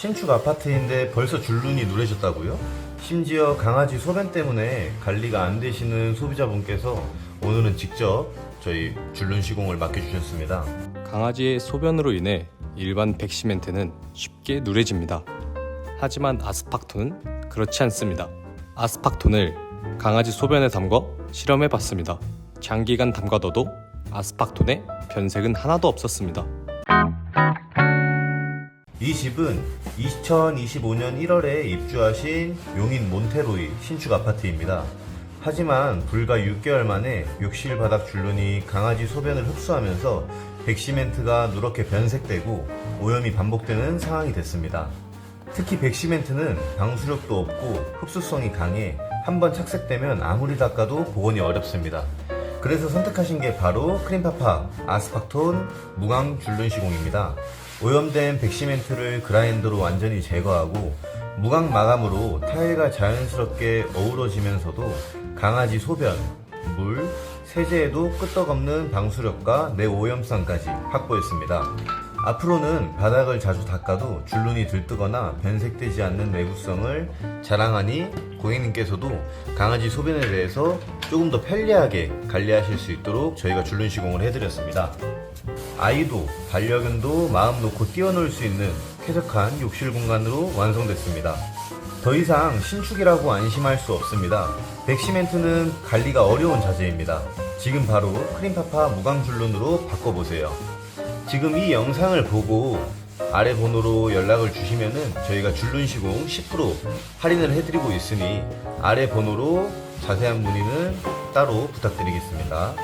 신축 아파트인데 벌써 줄눈이 누래졌다고요? 심지어 강아지 소변 때문에 관리가 안 되시는 소비자분께서 오늘은 직접 저희 줄눈 시공을 맡겨주셨습니다. 강아지의 소변으로 인해 일반 백시멘트는 쉽게 누래집니다. 하지만 아스팍톤은 그렇지 않습니다. 아스팍톤을 강아지 소변에 담궈 실험해 봤습니다. 장기간 담가둬도 아스팍톤의 변색은 하나도 없었습니다. 이 집은 2025년 1월에 입주하신 용인 몬테로이 신축 아파트입니다. 하지만 불과 6개월 만에 욕실 바닥 줄눈이 강아지 소변을 흡수하면서 백시멘트가 누렇게 변색되고 오염이 반복되는 상황이 됐습니다. 특히 백시멘트는 방수력도 없고 흡수성이 강해 한번 착색되면 아무리 닦아도 복원이 어렵습니다. 그래서 선택하신 게 바로 크림파파 아스팍톤 무광 줄눈 시공입니다. 오염된 백시멘트를 그라인더로 완전히 제거하고 무광 마감으로 타일과 자연스럽게 어우러지면서도 강아지 소변, 물, 세제에도 끄떡없는 방수력과 내오염성까지 확보했습니다. 앞으로는 바닥을 자주 닦아도 줄눈이 들뜨거나 변색되지 않는 내구성을 자랑하니 고객님께서도 강아지 소변에 대해서 조금 더 편리하게 관리하실 수 있도록 저희가 줄눈 시공을 해드렸습니다. 아이도 반려견도 마음 놓고 뛰어놀 수 있는 쾌적한 욕실 공간으로 완성됐습니다. 더 이상 신축이라고 안심할 수 없습니다. 백시멘트는 관리가 어려운 자재입니다. 지금 바로 크림파파 무광줄눈으로 바꿔보세요. 지금 이 영상을 보고 아래 번호로 연락을 주시면은 저희가 줄눈 시공 10% 할인을 해드리고 있으니 아래 번호로 자세한 문의는 따로 부탁드리겠습니다.